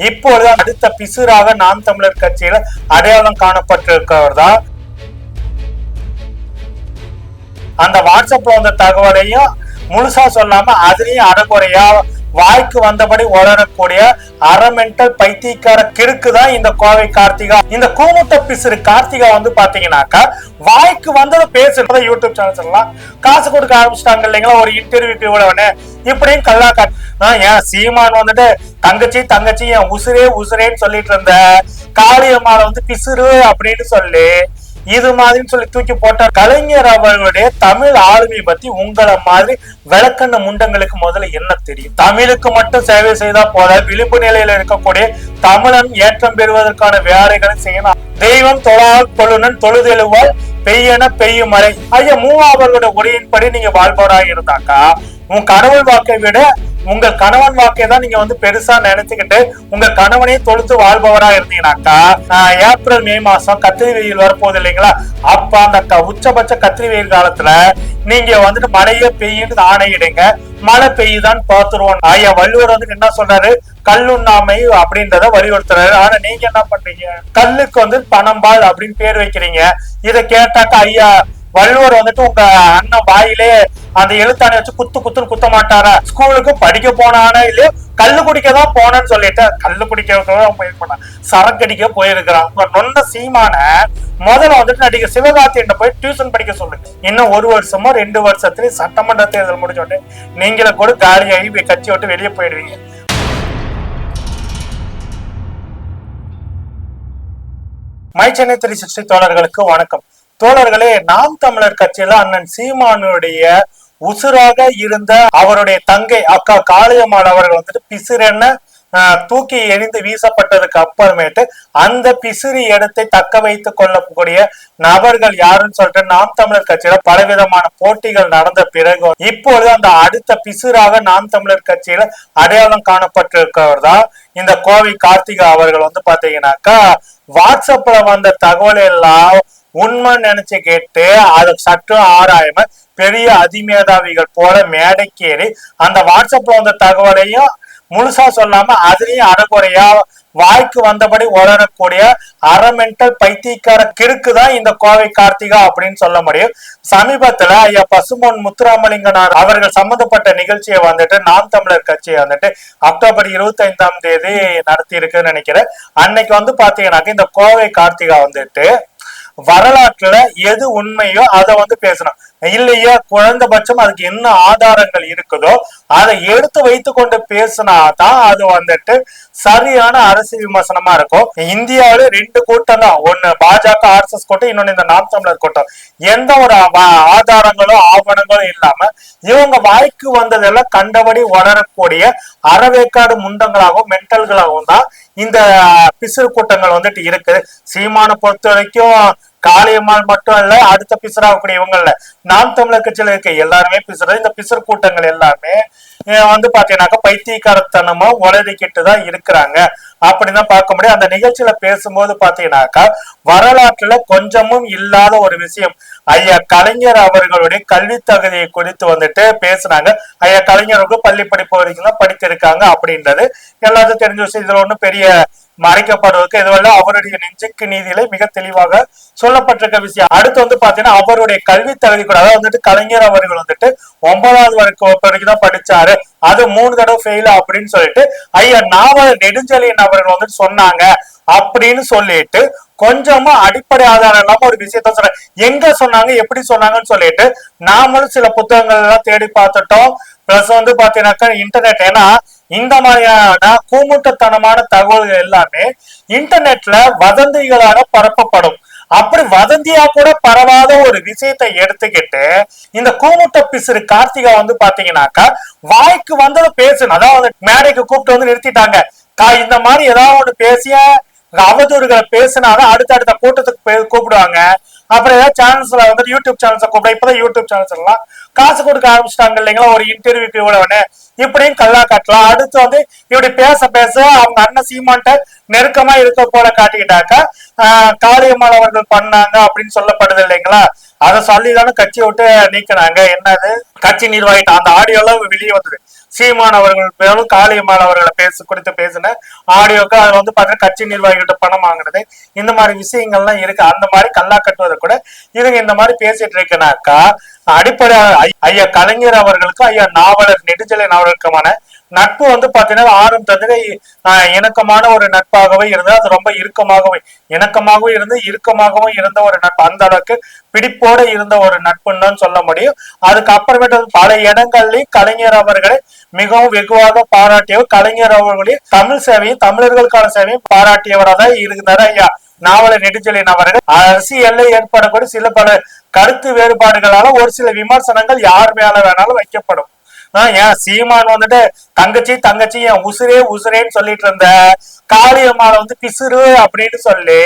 இப்பொழுது அடுத்த பிசுராக நாம் தமிழர் கட்சியில அடையாளம் காணப்பட்டிருக்கிறவர் தான் அந்த வாட்ஸ்அப்ல வந்த தகவலையும் முழுசா சொல்லாம அதுலயும் அறகுறையா வாய்க்கு வந்தபடி உளரக்கூடிய அரமெண்டல் பைத்தியக்கார கிறுக்கு தான் இந்த கோவை கார்த்திகா. இந்த கூமுட்ட பிசுறு கார்த்திகா வந்து பாத்தீங்கன்னாக்கா வாய்க்கு வந்ததை பேசுறத யூடியூப் சேனல்ஸ் எல்லாம் காசு கொடுக்க ஆரம்பிச்சிட்டாங்க இல்லைங்களா? ஒரு இன்டர்வியூக்கு உடனே. இப்படியும் கல்லாக்கா ஏன் சீமான் வந்துட்டு தங்கச்சி தங்கச்சி என் உசுரே உசுரேன்னு சொல்லிட்டு இருந்த காளியம்மாவை வந்து பிசுறு அப்படின்னு சொல்லி இது மாதிரின்னு சொல்லி தூக்கி போட்டார். கலைஞர் அவர்களுடைய தமிழ் ஆளுமை பத்தி உங்களை மாதிரி விளக்கண்ண முண்டங்களுக்கு முதல்ல என்ன தெரியும்? தமிழுக்கு மட்டும் சேவை செய்தா போல விளிம்பு நிலையில இருக்கக்கூடிய தமிழன் ஏற்றம் பெறுவதற்கான வேலைகளை செய்யணும் தெய்வம் தொழால் தொழுனன் தொழுதெழுவால் பெய்யன பெய்யும் மழை. ஐயா மூவா அவர்களுடைய உரையின்படி நீங்க வாழ்பவராக இருந்தாக்கா உன் கடவுள் வாக்கை விட உங்கள் கணவன் வாக்கை தான் நீங்க வந்து பெருசா நினைச்சுக்கிட்டு உங்க கணவனே தொழுத்து வாழ்பவரா இருந்தீங்கன்னாக்கா ஏப்ரல் மே மாசம் கத்திரி வெயில் வரப்போகுது இல்லைங்களா? அப்ப அந்த க- உச்சபட்ச கத்திரி வெயில் காலத்துல நீங்க வந்துட்டு மழையே பெய்யுன்னு ஆணையிடுங்க. மழை பெய்யுதான்னு பார்த்துருவோம். ஐயா வள்ளுவர் வந்துட்டு என்ன சொல்றாரு? கல்லுண்ணாமை அப்படின்றத வலியுறுத்துறாரு. ஆனா நீங்க என்ன பண்றீங்க? கல்லுக்கு வந்து பணம்பால் அப்படின்னு பேர் வைக்கிறீங்க. இதை கேட்டாக்கா ஐயா வள்ளுவர் வந்துட்டு உங்க அண்ணன் வாயிலே அந்த எழுத்தாணை வச்சு குத்து குத்துன்னு குத்த மாட்டாரா? ஸ்கூலுக்கு படிக்க போனானா இல்லையோ கல்லு குடிக்க தான் போனேன்னு சொல்லிட்டு கல்லு குடிக்க தான் போயிருப்பான் சரக்கடிக்க போயிருக்கிறான். உங்க நொந்த சீமான முதல்ல வந்துட்டு நடிகர் சிவகார்த்தியிட்ட போய் டியூஷன் படிக்க சொல்லுங்க. இன்னும் ஒரு வருஷமோ ரெண்டு வருஷத்துல சட்டமன்ற தேர்தல் முடிஞ்ச நீங்களே நீங்களும் கூட காலியாகி கட்சி விட்டு வெளியே போயிடுவீங்க. மை சென்னை த்ரீ சிக்ஸ்டி தோழர்களுக்கு வணக்கம். தோழர்களே நாம் தமிழர் கட்சியில அண்ணன் சீமானுடைய உசுராக இருந்த அவருடைய தங்கை அக்கா காளியம்மாள் அவர்கள் வந்துட்டு பிசுரென்ன தூக்கி எரிந்து வீசப்பட்டதுக்கு அப்புறமேட்டு அந்த பிசிறி இடத்தை தக்க வைத்துக் கொள்ளக்கூடிய நபர்கள் யாருன்னு சொல்லிட்டு நாம் தமிழர் கட்சியில பலவிதமான போட்டிகள் நடந்த பிறகு இப்பொழுது அந்த அடுத்த பிசுராக நாம் தமிழர் கட்சியில அடையாளம் காணப்பட்டிருக்கிறவர் தான் இந்த கோவை கார்த்திகா அவர்கள் வந்து பாத்தீங்கன்னாக்கா வாட்ஸ்அப்ல வந்த தகவல் எல்லாம் உண்மை நினைச்சு கேட்டு அதை சற்று ஆராயாம பெரிய அதிமேதாவிகள் போல மேடைக்கேறி அந்த வாட்ஸ்அப்ல வந்த தகவலையும் முழுசா சொல்லாம அதுலயும் அறகுறையா வாய்க்கு வந்தபடி உளரக்கூடிய அரமெண்டல் பைத்தியக்கார கிறுக்கு தான் இந்த கோவை கார்த்திகா அப்படின்னு சொல்ல முடியும். சமீபத்துல ஐயா பசுமோன் முத்துராமலிங்கனார் அவர்கள் சம்பந்தப்பட்ட நிகழ்ச்சியை வந்துட்டு நாம் தமிழர் கட்சியை வந்துட்டு அக்டோபர் இருபத்தி ஐந்தாம் தேதி நடத்தி இருக்குன்னு நினைக்கிறேன். அன்னைக்கு வந்து பாத்தீங்கன்னாக்க இந்த கோவை கார்த்திகா வந்துட்டு வரலாற்றுல எது உண்மையோ அதை வந்து பேசணும். இல்லையா? குறைந்தபட்சம் அதுக்கு என்ன ஆதாரங்கள் இருக்குதோ அதை எடுத்து வைத்து கொண்டு பேசினாதான் அது வந்துட்டு சரியான அரசியல் விமர்சனமா இருக்கும். இந்தியாவில ரெண்டு கூட்டம் தான். ஒண்ணு பாஜக ஆர்எஸ்எஸ் கூட்டம் இன்னொன்னு இந்த நாம் தமிழர் கூட்டம். எந்த ஒரு ஆதாரங்களோ ஆவணங்களோ இல்லாம இவங்க வாய்க்கு வந்ததெல்லாம் கண்டபடி வளரக்கூடிய அறவேக்காடு முண்டங்களாகவும் மென்டல்களாகவும் தான் இந்த பிசிறு கூட்டங்கள் வந்துட்டு இருக்குது. சீமான பொறுத்த வரைக்கும் காளியம்மாள் மட்டும் இல்ல அடுத்த பிசுறாகக்கூடிய இவங்கல்ல நாம் தமிழர் கட்சியில இருக்க எல்லாருமே பிசுறது இந்த பிசுறு கூட்டங்கள் எல்லாமே அஹ் வந்து பாத்தீங்கன்னாக்கா பைத்தியக்காரத்தனமா உளறிக்கிட்டு தான் இருக்கிறாங்க. அப்படின்னு பார்க்க முடியும். அந்த நிகழ்ச்சியில பேசும்போது பாத்தீங்கன்னாக்கா வரலாற்றுல கொஞ்சமும் இல்லாத ஒரு விஷயம். ஐயா கலைஞர் அவர்களுடைய கல்வி தகுதியை குறித்து வந்துட்டு பேசுனாங்க. ஐயா கலைஞருக்கு பள்ளி படிப்பு வரைக்கும் தான் படித்திருக்காங்க அப்படின்றது. எல்லாத்துக்கும் தெரிஞ்ச விஷயம். இதுல ஒண்ணு பெரிய மறைக்கப்படுவதற்கு இதுவெல்லாம் அவருடைய நெஞ்சுக்கு நீதியிலே மிக தெளிவாக சொல்லப்பட்டிருக்க விஷயம். அடுத்து வந்து பாத்தீங்கன்னா அவருடைய கல்வி தகுதி கூட அதாவது வந்துட்டு கலைஞர் அவர்கள் வந்துட்டு ஒன்பதாவது வரைக்கும் வரைக்கும் தான் படிச்சாரு. அது மூணு தடவை ஃபெயில் அப்படின்னு சொல்லிட்டு ஐயா நாவல் நெடுஞ்செழியன் அவர்கள் வந்துட்டு சொன்னாங்க அப்படின்னு சொல்லிட்டு கொஞ்சமா அடிப்படை ஆதாரம் இல்லாம ஒரு விஷயத்த சொல்ற எங்க சொன்னாங்க எப்படி சொன்னாங்கன்னு சொல்லிட்டு நாமளும் சில புத்தகங்கள் எல்லாம் தேடி பார்த்துட்டோம். பிளஸ் வந்து பாத்தீங்கன்னாக்கா இன்டர்நெட் ஏன்னா இந்த மாதிரியான கூமுட்டத்தனமான தகவல்கள் எல்லாமே இன்டர்நெட்ல வதந்திகளாக பரப்பப்படும். அப்படி வதந்தியா கூட பரவாத ஒரு விஷயத்தை எடுத்துக்கிட்டு இந்த கூமுட்ட பிசுறு கார்த்திகா வந்து பாத்தீங்கன்னாக்கா வாய்க்கு வந்தது பேசணும் அதாவது மேடைக்கு கூப்பிட்டு வந்து நிறுத்திட்டாங்க. கா- இந்த மாதிரி ஏதாவது ஒண்ணு பேசிய? அவதூறுகளை பேசினாதான் அடுத்தடுத்த கூட்டத்துக்கு பே- கூப்பிடுவாங்க. அப்புறம் ஏதாவது சேனல்ஸ்ல வந்து யூடியூப் சேனல்ஸ் கூப்பிட இப்பதான் யூடியூப் சேனல்ஸ் எல்லாம் காசு கொடுக்க ஆரம்பிச்சிட்டாங்க இல்லைங்களா? ஒரு இன்டர்வியூக்கு இவ்வளவுன்னு. இப்படியும் கல்லா காட்டலாம். அடுத்து வந்து இப்படி பேச பேச அவங்க அண்ணன் சீமான்ட்ட நெருக்கமா இருக்க போல காட்டிக்கிட்டாக்கா ஆஹ் காளியம்மாள் அவர்கள் பண்ணாங்க அப்படின்னு சொல்லப்படுது இல்லைங்களா? அதை சொல்லி தானே கட்சியை விட்டு நீக்கினாங்க. என்னது? கட்சி நிர்வாகிட்ட அந்த ஆடியோ எல்லாம் வெளியே வந்தது. சீமான் அவர்கள் மேலும் காளியம்மாள் அவர்களை பேச குறித்து பேசின ஆடியோக்கு அதுல வந்து பாத்தீங்கன்னா கட்சி நிர்வாகிகிட்ட பணம் வாங்குறது இந்த மாதிரி விஷயங்கள்லாம் இருக்கு. அந்த மாதிரி கல்லா கட்டுவதை கூட இவங்க இந்த மாதிரி பேசிட்டு இருக்கனாக்கா அடிப்படை ஐயா கலைஞர் அவர்களுக்கும் ஐயா நாவலர் நெடுஞ்சலை நாவலருக்குமான நட்பு வந்து பாத்தீங்கன்னா ஆறும் ஆஹ், இணக்கமான ஒரு நட்பாகவே இருந்தது அது ரொம்ப இறுக்கமாகவே இணக்கமாகவும் இருந்து இறுக்கமாகவும் இருந்த ஒரு நட்பு. அந்த அளவுக்கு பிடிப்போட இருந்த ஒரு நட்புன்னு சொல்ல முடியும். அதுக்கப்புறமேட்டு பல இடங்கள்லயும் கலைஞர் அவர்களை மிகவும் வெகுவாக பாராட்டியவர். கலைஞர் அவர்களையும் தமிழ் சேவையும் தமிழர்களுக்கான சேவையும் பாராட்டியவராக தான் இருந்தாரு ஐயா. நாவல நெடுஞ்செழியன் அவர்கள். அரசியல்ல ஏற்படக்கூடிய சில பல கருத்து வேறுபாடுகளால ஒரு சில விமர்சனங்கள் யார் மேல வேணாலும் வைக்கப்படும். ஏன் சீமான் வந்துட்டு தங்கச்சி தங்கச்சி என் உசுரே உசுரேன்னு சொல்லிட்டு இருந்த காளியம்மாவை வந்து பிசுறு அப்படின்னு சொல்லி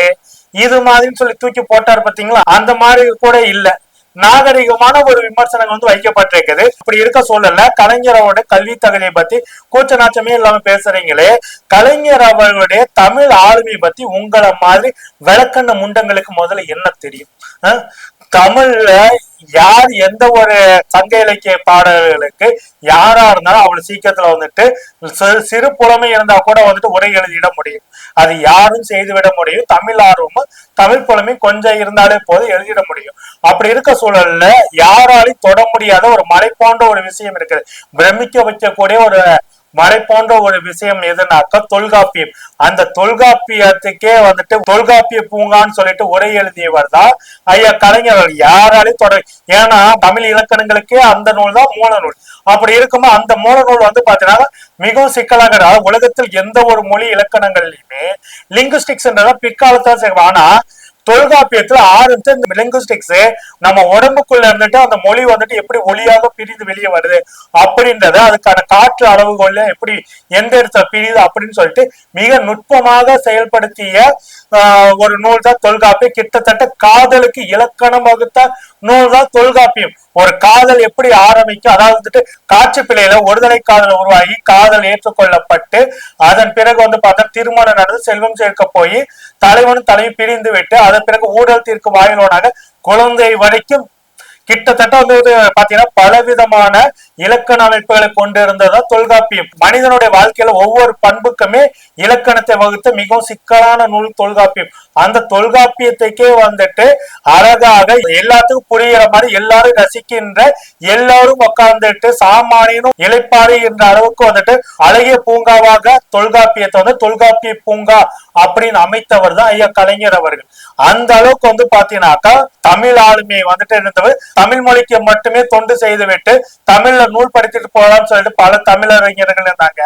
இது மாதிரின்னு சொல்லி தூக்கி போட்டார் பாத்தீங்களா? அந்த மாதிரி கூட இல்ல. நாகரிகமான ஒரு விமர்சனம் வந்து வைக்கப்பட்டிருக்குது. இப்படி இருக்க சூழல்ல கலைஞரோட கல்வி தகுதியை பத்தி கூச்ச நாச்சமே இல்லாம பேசுறீங்களே கலைஞர் அவர்களுடைய தமிழ் ஆளுமை பத்தி உங்களை மாதிரி விளக்கண்ண முண்டங்களுக்கு முதல்ல என்ன தெரியும்? தமிழ்ல யார் எந்த ஒரு சங்க இலக்கிய பாடல்களுக்கு யாரா இருந்தாலும் அவ்வளவு சீக்கிரத்துல வந்துட்டு சிறு புலமை இருந்தா கூட வந்துட்டு உரை எழுதிட முடியும். அது யாரும் செய்துவிட முடியும். தமிழ் ஆர்வமும் தமிழ் புலமை கொஞ்சம் இருந்தாலே போதும் எழுதிட முடியும். அப்படி இருக்க சூழல்ல யாராலையும் தொட முடியாத ஒரு மலை போன்ற ஒரு விஷயம் இருக்குது. பிரமிக்க வைக்கக்கூடிய ஒரு மறை போன்ற ஒரு விஷயம் எதுனாக்கா தொல்காப்பியம். அந்த தொல்காப்பியத்துக்கே வந்துட்டு தொல்காப்பிய பூங்கான்னு சொல்லிட்டு உரை எழுதியவர் தான் ஐயா கலைஞர்கள். யாராலையும் தொடர் ஏன்னா தமிழ் இலக்கணங்களுக்கே அந்த நூல் தான் மூல நூல். அப்படி இருக்கும்போது அந்த மூல நூல் வந்து பாத்தீங்கன்னா மிகவும் சிக்கலாக உலகத்தில் எந்த ஒரு மொழி இலக்கணங்கள்லயுமே லிங்குஸ்டிக்ஸ்ன்றத பிற்காலத்தான் செய்வோம் ஆனா தொல்காப்பியத்துல ஆரம்பிச்சு இந்த லிங்குஸ்டிக்ஸ் நம்ம உடம்புக்குள்ள இருந்துட்டு அந்த மொழி வந்துட்டு எப்படி ஒளியாக பிரிந்து வெளியே வருது அப்படின்றத அதுக்கான காற்று அளவுகள்ல எப்படி எந்த இடத்துல பிரியுது அப்படின்னு சொல்லிட்டு மிக நுட்பமாக செயல்படுத்திய ஒரு நூல் தான் தொல்காப்பியம். கிட்டத்தட்ட காதலுக்கு இலக்கணம் வகுத்த நூல் தான் தொல்காப்பியம். ஒரு காதல் எப்படி ஆரம்பிக்கும்? அதாவது வந்துட்டு காட்சி பிள்ளையில ஒருதலை காதல் உருவாகி காதல் ஏற்றுக்கொள்ளப்பட்டு அதன் பிறகு வந்து பார்த்தா திருமணம் நடந்து செல்வம் சேர்க்க போய் தலைவனும் தலைவி பிரிந்து விட்டு அதன் பிறகு ஊழல் தீர்க்கும் வாயிலோனாக குழந்தை வரைக்கும் கிட்டத்தட்ட வந்து பாத்தீங்கன்னா பலவிதமான இலக்கண அமைப்புகளை கொண்டிருந்ததா தொல்காப்பியம். மனிதனுடைய வாழ்க்கையில ஒவ்வொரு பண்புக்குமே இலக்கணத்தை வகுத்த மிகவும் சிக்கலான நூல் தொல்காப்பியம். அந்த தொல்காப்பியத்துக்கே வந்துட்டு அழகாக எல்லாத்துக்கும் புரியுற மாதிரி எல்லாரும் ரசிக்கின்ற எல்லாரும் உட்கார்ந்துட்டு சாமானியனும் இளைப்பாறு என்ற அளவுக்கு வந்துட்டு அழகிய பூங்காவாக தொல்காப்பியத்தை வந்து தொல்காப்பிய பூங்கா அப்படின்னு அமைத்தவர் தான் ஐயா கலைஞர் அவர்கள். அந்த அளவுக்கு வந்து பாத்தீங்கன்னாக்கா தமிழ் ஆளுமையை வந்துட்டு இருந்தவர் தமிழ் மொழிக்கு மட்டுமே தொண்டு செய்து விட்டு தமிழ்ல நூல் படித்துட்டு போகலாம்னு சொல்லிட்டு பல தமிழறிஞர்கள் இருந்தாங்க.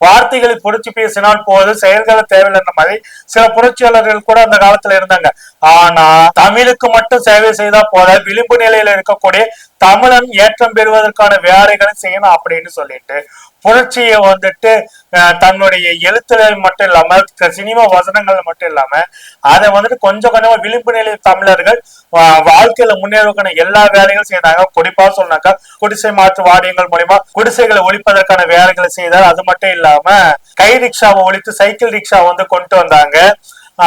வார்த்தைகளை புடிச்சு பேசினால் போது செயல்களை தேவையில்லைன்ற மாதிரி சில புரட்சியாளர்கள் கூட அந்த காலத்துல இருந்தாங்க. ஆனா தமிழுக்கு மட்டும் சேவை செய்தா போத விளிம்பு நிலையில இருக்கக்கூடிய தமிழன் ஏற்றம் பெறுவதற்கான வேலைகளை செய்யணும் அப்படின்னு சொல்லிட்டு புரட்சியை வந்துட்டு அஹ், தன்னுடைய எழுத்துல மட்டும் இல்லாம சினிமா வசனங்கள் மட்டும் இல்லாம அதை வந்துட்டு கொஞ்சம் கொஞ்சமா விளிம்பு நிலை தமிழர்கள் வா- வாழ்க்கையில முன்னேறுவதற்கான எல்லா வேலைகளும் செய்யறாங்க. குறிப்பா சொன்னாக்கா குடிசை மாற்று வாரியங்கள் மூலியமா குடிசைகளை ஒழிப்பதற்கான வேலைகளை செய்தார். அது மட்டும் இல்லாம கை ரிக்ஷாவை ஒழித்து சைக்கிள் ரிக்ஷா வந்து கொண்டு வந்தாங்க.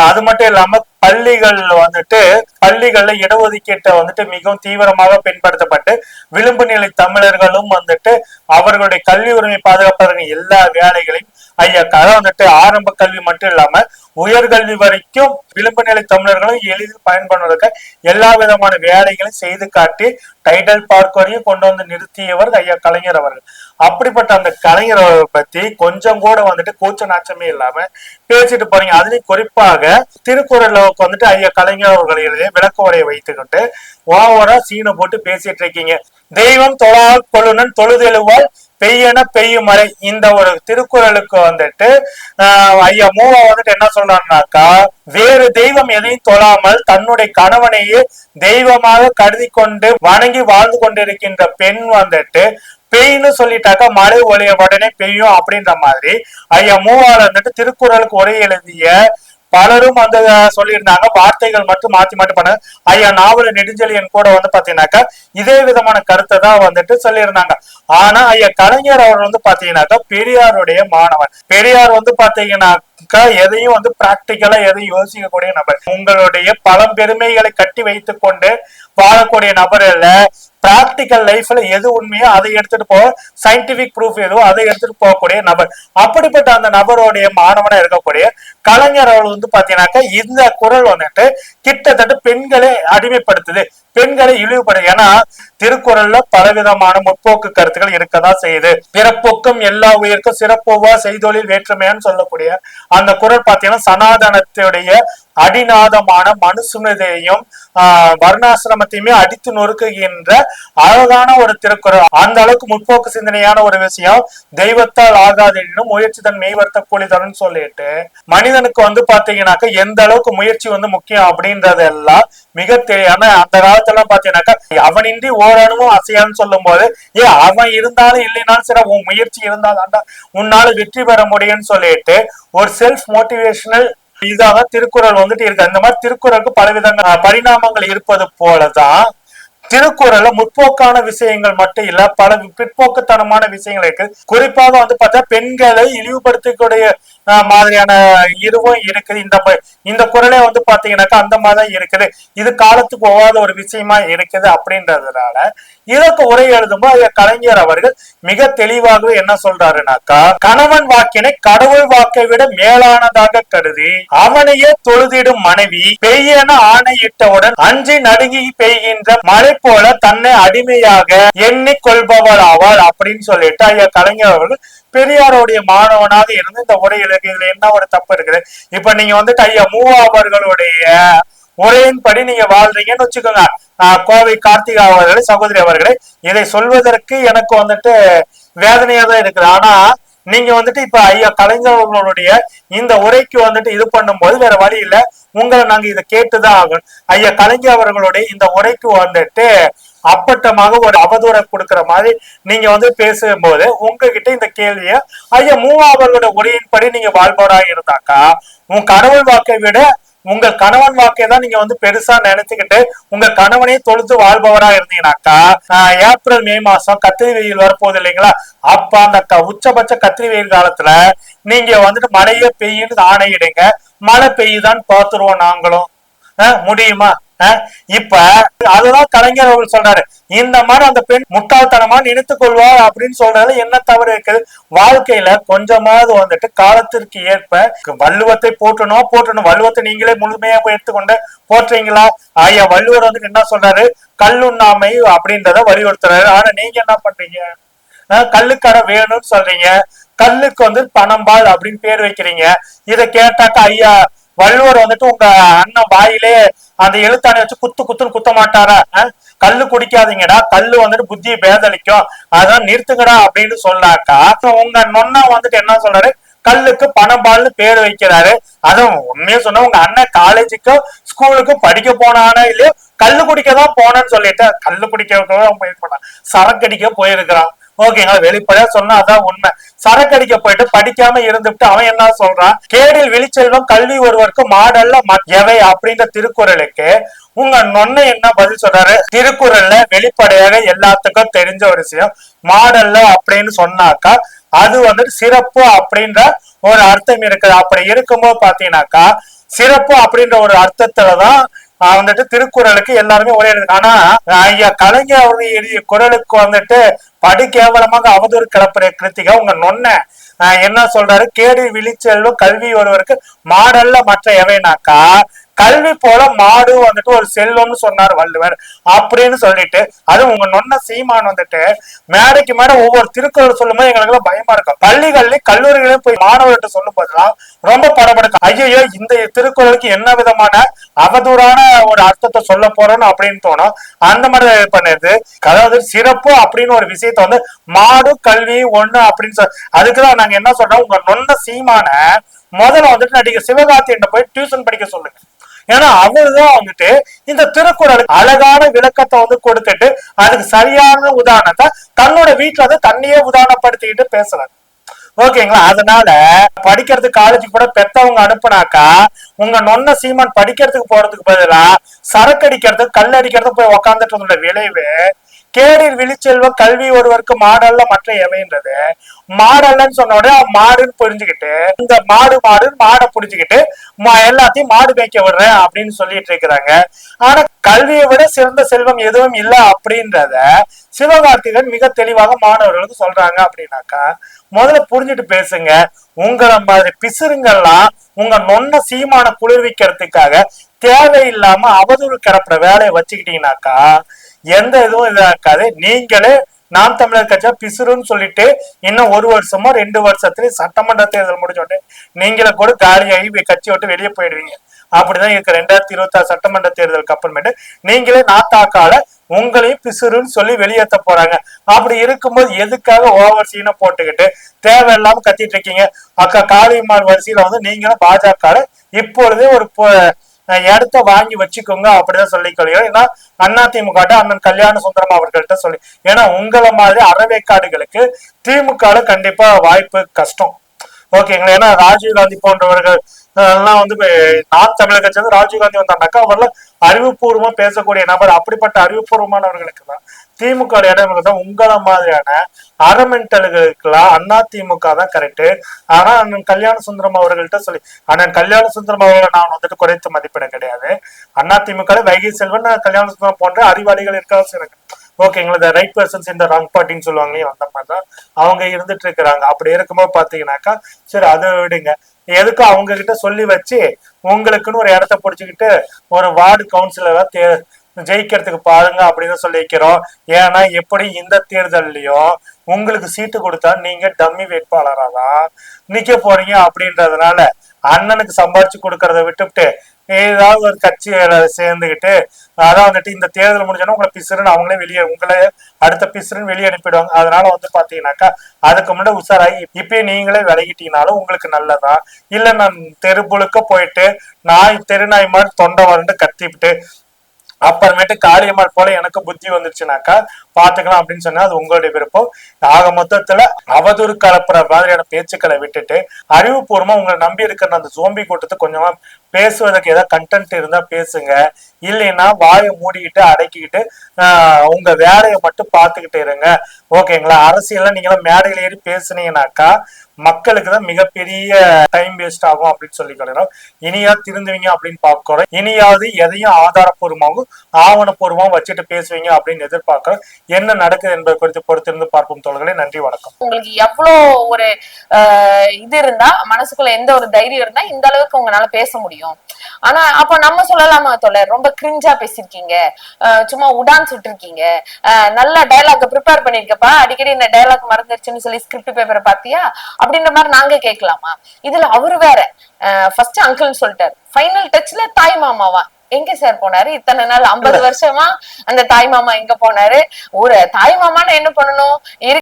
அது மட்டும் இல்லாம பள்ளிகள் வந்துட்டு பள்ளிகள்ல இடஒதுக்கீட்டை வந்துட்டு மிகவும் தீவிரமாக பின்படுத்தப்பட்டு விளிம்பு நிலை தமிழர்களும் வந்துட்டு அவர்களுடைய கல்வி உரிமை பாதுகாப்பதற்கு எல்லா வேலைகளையும் ஐயா கதை வந்துட்டு ஆரம்ப கல்வி மட்டும் இல்லாம உயர்கல்வி வரைக்கும் விளிம்பு நிலை தமிழர்களும் எளிதில் பயன்படுவதற்கு எல்லா விதமான வேலைகளையும் செய்து காட்டி டைடல் பார்க் வரையும் கொண்டு வந்து நிறுத்தியவர் ஐயா கலைஞர் அவர்கள். அப்படிப்பட்ட அந்த கலைஞரை பத்தி கொஞ்சம் கூட வந்துட்டு கூச்ச நாச்சமே இல்லாம பேசிட்டு போறீங்க. அதுலயும் குறிப்பாக திருக்குறளுக்கு வந்துட்டு ஐயா கலைஞர் அவர்கள் எழுதிய விளக்க உரையை வைத்துக்கிட்டு ஓவரா சீனை போட்டு பேசிட்டு இருக்கீங்க. தெய்வம் தொழா கொள்ளுனன் தொழுதெழுவால் பெய்யன பெய்யும் மழை. இந்த ஒரு திருக்குறளுக்கு வந்துட்டு ஆஹ், ஐயா மூவா வந்துட்டு என்ன சொல்றாங்கனாக்கா வேறு தெய்வம் எதையும் தொழாமல் தன்னுடைய கணவனையே தெய்வமாக கருதி கொண்டு வணங்கி வாழ்ந்து கொண்டிருக்கின்ற பெண் வந்துட்டு பெய்ன்னு சொல்லிட்டாக்கா மழை ஒளிய உடனே பெய்யும் அப்படின்ற மாதிரி ஐயா மூவார் வந்துட்டு திருக்குறளுக்கு உரை எழுதிய பலரும் வந்து சொல்லியிருந்தாங்க. வார்த்தைகள் மட்டும் மாத்தி மாட்டி பண்ண ஐயா நாவல நெடுஞ்செழியன் கூட வந்து பாத்தீங்கன்னாக்கா இதே விதமான கருத்தை தான் வந்துட்டு சொல்லியிருந்தாங்க. ஆனா ஐயா கலைஞர் அவர் வந்து பாத்தீங்கன்னாக்கா பெரியாருடைய மாணவன். பெரியார் வந்து பாத்தீங்கன்னாக்கா எதையும் வந்து பிராக்டிக்கலா எதையும் யோசிக்கக்கூடிய நபர். உங்களுடைய பழம்பெருமைகளை கட்டி வைத்து கொண்டு வாழக்கூடிய நபர் இல்ல பிராக்டிக்கல் லைஃப்ல எது உண்மையோ அதை எடுத்துட்டு போக சயின்டிபிக் ப்ரூஃப் எதுவோ அதை எடுத்துட்டு போகக்கூடிய நபர். அப்படிப்பட்ட அந்த நபருடைய மாணவனா இருக்கக்கூடிய கலைஞர் அவர்கள் வந்து பாத்தீங்கன்னாக்கா இந்த குரல் வந்துட்டு கிட்டத்தட்ட பெண்களை அடிமைப்படுத்துது. பெண்களை இழிவுபடு ஏன்னா திருக்குறள்ல பலவிதமான முற்போக்கு கருத்துக்கள் இருக்கதான் செய்யுது. பிறப்போக்கும் எல்லா உயிருக்கும் சிறப்புவா செய்தொழில் வேற்றுமையான்னு சொல்லக்கூடிய அந்த குரல் பாத்தீங்கன்னா சனாதனத்துடைய அடிநாதமான மனுசுமதையும் ஆஹ் வர்ணாசிரமத்தையுமே அடித்து நொறுக்குகின்ற அழகான ஒரு திருக்குறள். அந்த அளவுக்கு முற்போக்கு சிந்தனையான ஒரு விஷயம். தெய்வத்தால் ஆகாதெனும் முயற்சி தன் மெய்வர்த்த கூலிதரன் சொல்லிட்டு மனிதனுக்கு வந்து பாத்தீங்கன்னாக்கா எந்த அளவுக்கு முயற்சி வந்து முக்கியம் அப்படின்றதெல்லாம் மிக தெரியாம அந்த காலத்துல பாத்தீங்கன்னாக்கா அவனின்றி ஓரணுவும் அசையான்னு சொல்லும் போது ஏ அவன் இருந்தாலும் இல்லைனாலும் சரி உன் முயற்சி இருந்தாதான்டா உன்னால வெற்றி பெற முடியும்னு சொல்லிட்டு ஒரு செல்ஃப் மோட்டிவேஷனல் இதாக திருக்குறள் வந்துட்டு இருக்கு. அந்த மாதிரி திருக்குறளுக்கு பலவிதமான பரிணாமங்கள் இருப்பது போலதான் திருக்குறள்ல முற்போக்கான விஷயங்கள் மட்டும் இல்ல பல பிற்போக்குத்தனமான விஷயங்கள் இருக்கு. குறிப்பாக வந்து பார்த்தா பெண்களை இழிவுபடுத்தக்கூடிய மாதிரியான இதுவும் இருக்குது. இந்த இந்த குரலே வந்து பாத்தீங்கன்னாக்கா அந்த மாதிரி தான் இருக்குது. இது காலத்துக்கு ஒவ்வாத ஒரு விஷயமா இருக்குது அப்படின்றதுனால இதற்கு உரை எழுதும்போது கலைஞர் அவர்கள் மிக தெளிவாகவே என்ன சொல்றாருனாக்கா கணவன் வாக்கினை கடவுள் வாக்கை விட மேலானதாக கருதி அவனையே தொழுதிடும் மனைவி பெய்யென ஆணையிட்டவுடன் அஞ்சி நடுங்கி பெய்கின்ற மழை போல தன்னை அடிமையாக எண்ணிக் கொள்பவள் ஆவாள் அப்படின்னு சொல்லிட்டு ஐயா கலைஞர் அவர்கள் பெரியாரோடைய மாணவனாக இருந்து இந்த உரை எழுதியதுல என்ன ஒரு தப்பு இருக்குது? இப்ப நீங்க வந்துட்டு ஐயா மூவாபர்களுடைய உரையின்படி நீங்க வாழ்றீங்கன்னு வச்சுக்கோங்க. கோவை கார்த்திகா அவர்களே சகோதரி அவர்களே இதை சொல்வதற்கு எனக்கு வந்துட்டு வேதனையா தான் இருக்குது. ஆனா நீங்க வந்துட்டு இப்ப ஐயா கலைஞர் அவர்களுடைய இந்த உரைக்கு வந்துட்டு இது பண்ணும்போது வேற வழி இல்ல. உங்களை நாங்க இதை கேட்டுதான் ஆகணும். ஐயா கலைஞர் அவர்களுடைய இந்த உரைக்கு வந்துட்டு அப்பட்டமாக ஒரு அவதூறை கொடுக்கிற மாதிரி நீங்க வந்து பேசும்போது உங்ககிட்ட இந்த கேள்விய ஐயா மூவா அவர்களுடைய உரையின்படி நீங்க வாழ்பவராக இருந்தாக்கா உன் கடவுள் வாக்கை விட உங்க கணவன் வாக்கை தான் நீங்க வந்து பெருசா நினைச்சுக்கிட்டு உங்க கணவனையே தொழுத்து வாழ்பவரா இருந்தீங்கன்னாக்கா ஏப்ரல் மே மாசம் கத்திரி வெயில் வரப்போகுது இல்லைங்களா? அப்ப அந்த க- உச்சபட்ச கத்திரி வெயில் காலத்துல நீங்க வந்துட்டு மழையே பெய்யுன்னு ஆணையிடுங்க. மழை பெய்யுதான்னு பார்த்துருவோம் நாங்களும். ஆஹ் முடியுமா? இப்ப அதுதான் கலைஞர் அவர்கள் சொல்றாரு. இந்த மாதிரி அந்த பெண் முட்டாள்தனமா நினைத்துக் கொள்வார் அப்படின்னு சொல்றதுல என்ன தவறு இருக்குது? வாழ்க்கையில கொஞ்சமாவது வந்துட்டு காலத்திற்கு ஏற்ப வள்ளுவத்தை போற்றணும்? போற்றணும். வள்ளுவத்தை நீங்களே முழுமையா எடுத்துக்கொண்டு போற்றீங்களா? ஐயா வள்ளுவர் வந்துட்டு என்ன சொல்றாரு? கல்லுண்ணாமை அப்படின்றத வலியுறுத்துறாரு. ஆனா நீங்க என்ன பண்றீங்க? ஆஹ் கல்லுக்கடை வேணும்னு சொல்றீங்க. கல்லுக்கு வந்து பணம்பால் அப்படின்னு பேர் வைக்கிறீங்க. இதை கேட்டாக்கா ஐயா வள்ளுவர் வந்துட்டு உங்க அண்ணன் வாயிலே அந்த எழுத்தாணை வச்சு குத்து குத்துன்னு குத்த மாட்டாரா? கல்லு குடிக்காதீங்கடா. கல்லு வந்துட்டு புத்தியை பேதலிக்கும் அதான் நிறுத்துங்கடா அப்படின்னு சொன்னாக்கா உங்க நொன்னா வந்துட்டு என்ன சொல்றாரு? கல்லுக்கு பணம்பால்னு பேர் வைக்கிறாரு. அதுவும் உண்மையா சொன்னா உங்க அண்ணன் காலேஜுக்கும் ஸ்கூலுக்கும் படிக்க போனானா இல்லையோ கல்லு குடிக்க தான் போனேன்னு சொல்லிட்டு கல்லு குடிக்க போயிருப்பான் சரக்கு அடிக்க போயிருக்கிறான். ஓகேங்களா வெளிப்படையா சொன்னா அதான் உண்மை. சரக்கு அடிக்க போயிட்டு படிக்காம இருந்துட்டு அவன் என்ன சொல்றான்? கேடில் விழிச்செல்வம் கல்வி ஒருவருக்கு மாடல்ல ம- எவை அப்படின்ற திருக்குறளுக்கு உங்க நொன்னை என்ன பதில் சொல்றாரு? திருக்குறள்ல வெளிப்படையாக எல்லாத்துக்கும் தெரிஞ்ச ஒரு விஷயம். மாடல்ல அப்படின்னு சொன்னாக்கா அது வந்துட்டு சிறப்பு அப்படின்ற ஒரு அர்த்தம் இருக்குது. அப்படி இருக்கும்போது பாத்தீங்கன்னாக்கா சிறப்பு அப்படின்ற ஒரு அர்த்தத்துலதான் வந்துட்டு திருக்குறளுக்கு எல்லாருமே ஒரே ஆனா ஐயா கலைஞர் அவர்கள் எழுதிய குறளுக்கு வந்துட்டு படு கேவலமாக அவதூறு கிளப்புற கிருத்திகா உங்க நொன்ன ஆஹ் என்ன சொல்றாரு? கேடி விழிச்செல்வம் கல்வி ஒருவருக்கு மாடல்ல மற்ற எவைனாக்கா கல்வி போல மாடு வந்துட்டு ஒரு செல்வம்னு சொன்னார் வள்ளுவர். அப்படின்னு சொல்லிட்டு அது உங்க நொன்ன சீமான் வந்துட்டு மேடைக்கு மேட ஒவ்வொரு திருக்குறள் சொல்லும்போது எங்களுக்கு எல்லாம் பயமா இருக்கும். பள்ளிகள்லயும் கல்லூரிகளையும் போய் மாணவர்கிட்ட சொல்லும் போதெல்லாம் ரொம்ப படபடுக்கும் ஐயோ இந்த திருக்குறளுக்கு என்ன விதமான அவதூறான ஒரு அர்த்தத்தை சொல்ல போறோம்னு அப்படின்னு தோணும். அந்த மாதிரி இது பண்ணுது. அதாவது சிறப்பு அப்படின்னு ஒரு விஷயத்த வந்து மாடு கல்வி ஒண்ணு அப்படின்னு சொல் அதுக்குதான் நாங்க என்ன சொல்றோம் உங்க நொன்ன சீமான முதல்ல வந்துட்டு நடிகர் சிவகார்த்தியன் போய் டியூஷன் படிக்க சொல்லுங்க. ஏன்னா அவர்தான் வந்துட்டு இந்த திருக்குறள் அழகான விளக்கத்தை வந்து கொடுத்துட்டு அதுக்கு சரியான உதாரணத்தை தன்னோட வீட்டுல வந்து தன்னையே உதாரணப்படுத்திக்கிட்டு பேசுறாரு. ஓகேங்களா? அதனால படிக்கிறது காலேஜ் கூட பெத்தவங்க அனுப்புனாக்கா உங்க நொன்ன சீமான் படிக்கிறதுக்கு போறதுக்கு பதிலா சரக்கு அடிக்கிறதுக்கு கல் அடிக்கிறதுக்கு போய் உக்காந்துட்டு இருந்த விளைவு கேடில் விழிச்செல்வம் கல்வி ஒருவருக்கு மாடல்ல மற்ற எவைன்றது மாடல்லன்னு சொன்ன உடனே மாடுன்னு புரிஞ்சுக்கிட்டு இந்த மாடு மாடு மாடை புரிஞ்சுக்கிட்டு எல்லாத்தையும் மாடு மேய்க்க விடுறேன் அப்படின்னு சொல்லிட்டு இருக்கிறாங்க. ஆனா கல்வியை விட சிறந்த செல்வம் எதுவும் இல்ல அப்படின்றத சிவகார்த்திகன் மிக தெளிவாக மாணவர்களுக்கு சொல்றாங்க அப்படின்னாக்கா முதல்ல புரிஞ்சுட்டு பேசுங்க. உங்களை மாதிரி பிசுறுங்கெல்லாம் உங்க நொன்ன சீமான குளிர்விக்கிறதுக்காக தேவையில்லாம அவதூறு கிடப்புற வேலையை வச்சுக்கிட்டீங்கன்னாக்கா எந்த இதுவும் இதாக்காது நீங்களே நாம் தமிழர் கட்சியா பிசுறுன்னு சொல்லிட்டு இன்னும் ஒரு வருஷமோ ரெண்டு வருஷத்துல சட்டமன்ற தேர்தல் முடிஞ்ச நீங்களே கூட காலியாகி வி- கட்சி விட்டு வெளியே போயிடுவீங்க. அப்படிதான் இருக்கு. ரெண்டாயிரத்தி இருபத்தி ஆறு சட்டமன்ற தேர்தலுக்கு அப்புறமேட்டு நீங்களே நாத்தாக்கால உங்களையும் பிசுறுன்னு சொல்லி வெளியேற்ற போறாங்க. அப்படி இருக்கும்போது எதுக்காக ஓவர் சீனை போட்டுக்கிட்டு தேவையில்லாம கத்திட்டு இருக்கீங்க? அக்கா காளியம்மாள் வரிசையில வந்து நீங்களும் பாஜக இப்பொழுதே ஒரு இடத்த வாங்கி வச்சுக்கோங்க அப்படிதான் சொல்லி ஏன்னா அண்ணா திமுக அண்ணன் கல்யாண சுந்தரம் அவர்கள்ட்ட சொல்லி ஏன்னா உங்களை மாதிரி அறவேக்காடுகளுக்கு திமுக கண்டிப்பா வாய்ப்பு கஷ்டம். ஓகேங்களா? ஏன்னா ராஜீவ் காந்தி போன்றவர்கள் அதெல்லாம் வந்து நான் தமிழக கட்சி வந்து ராஜீவ்காந்தி வந்தாண்டாக்கா அவர்லாம் அறிவுபூர்வமா பேசக்கூடிய நபர் அப்படிப்பட்ட அறிவுபூர்வமானவர்களுக்கு தான். திமுக வோட இடம் தான் உங்களை மாதிரியான அறமென்டல்களுக்கெல்லாம் அண்ணா திமுக தான் கரெக்ட் ஆனா அண்ணன் கல்யாண சுந்தரம் அவர்கள்ட்ட சொல்லி அண்ணன் கல்யாண சுந்தரம் அவர்களை நான் வந்துட்டு குறைத்து மதிப்பிட கிடையாது. அண்ணா திமுக வைகை செல்வன் கல்யாண சுந்தரம் போன்ற அறிவாளிகள் இருக்காது இருக்கு ஓகேங்களா இந்த ரைட் பர்சன்ஸ் இந்த ராங் பார்ட்டின்னு சொல்லுவாங்களே அந்த மாதிரி தான் அவங்க இருந்துட்டு இருக்கிறாங்க. அப்படி இருக்கும்போது பாத்தீங்கன்னாக்கா சரி அதை விடுங்க. எதுக்கும் அவங்க கிட்ட சொல்லி வச்சு உங்களுக்குன்னு ஒரு இடத்த பிடிச்சிக்கிட்டு ஒரு வார்டு கவுன்சிலரா தே ஜெயிக்கிறதுக்கு பாருங்க அப்படின்னு சொல்லி வைக்கிறோம் ஏன்னா எப்படி இந்த தேர்தல்லையும் உங்களுக்கு சீட்டு கொடுத்தா நீங்க டம்மி வேட்பாளராக தான் நிக்க போறீங்க அப்படின்றதுனால அண்ணனுக்கு சம்பாரிச்சு கொடுக்கறத விட்டுவிட்டு ஏதாவது ஒரு கட்சியில சேர்ந்துக்கிட்டு அதான் வந்துட்டு இந்த தேர்தல் முடிஞ்சோன்னா உங்களை பிசுறுன்னு அவங்களே வெளியே உங்களை அடுத்த பிசுறுன்னு வெளியே அனுப்பிடுவாங்க. அதனால வந்து பாத்தீங்கன்னாக்கா அதுக்கு முன்னாடி உஷாராகி இப்பயே நீங்களே விலகிட்டீங்கனாலும் உங்களுக்கு நல்லதா? இல்ல நான் தெருபுழுக்க போயிட்டு நாய் தெருநாய் மாதிரி தொண்டை வரண்டு கத்திவிட்டு அப்புறமேட்டு காளியம்மாள் போல எனக்கு புத்தி வந்துருச்சுனாக்கா பாத்துக்கலாம் அப்படின்னு சொன்னா அது உங்களுடைய விருப்பம். ஆக மொத்தத்துல அவதூறு கலப்புற மாதிரியான பேச்சுக்களை விட்டுட்டு அறிவுபூர்வமா உங்களை நம்பி இருக்கிற அந்த சோம்பி கூட்டத்தை கொஞ்சமா பேசுவதற்கு ஏதாவது கண்டென்ட் இருந்தா பேசுங்க. இல்லைன்னா வாயை மூடிக்கிட்டு அடக்கிக்கிட்டு ஆஹ் உங்க வேலையை மட்டும் பார்த்துக்கிட்டு இருங்க. ஓகேங்களா? அரசியல்ல நீங்களாம் மேடையில் ஏறி பேசுனீங்கன்னாக்கா மக்களுக்கு தான் மிகப்பெரிய டைம் வேஸ்ட் ஆகும் அப்படின்னு சொல்லி கிடையாது இனியா திருந்துவீங்க அப்படின்னு பார்க்கிறோம் இனியாவது எதையும் ஆதாரப்பூர்வமாகவும் ஆவணப்பூர்வமாகவும் வச்சுட்டு பேசுவீங்க அப்படின்னு எதிர்பார்க்கிறோம் என்ன நடக்குது என்பது குறித்து பொறுத்திருந்து பார்ப்போம் தோழர்களே. நன்றி வணக்கம். உங்களுக்கு எவ்வளோ ஒரு ஆஹ், இது இருந்தா மனசுக்குள்ள எந்த ஒரு தைரியம் இருந்தா இந்த அளவுக்கு உங்களால பேச முடியும். ஆனா அப்ப நம்ம சொல்லலாமா தோழர்? ரொம்ப கிரிஞ்சா பேசிருக்கீங்க. சும்மா உடான் சுட்டிருக்கீங்க ஆஹ், நல்ல டயலாக் ப்ரிப்பேர் பண்ணிருக்கப்பா. அடிக்கடி இந்த டயலாக் மறந்துருச்சுன்னு சொல்லி ஸ்கிரிப்ட் பேப்பரை பாத்தியா அப்படின்ற மாதிரி நாங்க கேட்கலாமா? இதுல அவரு வேற. ஃபர்ஸ்ட் அங்கிள்னு சொல்லிட்டாரு. ஃபைனல் டச்ல தாய் மாமாவா? எங்க சார் போனாரு? இத்தனை நாள் ஐம்பது வருஷமா அந்த தாய் மாமா எங்க போனாரு? ஒரு தாய் மாமான்னு என்ன பண்ணணும்?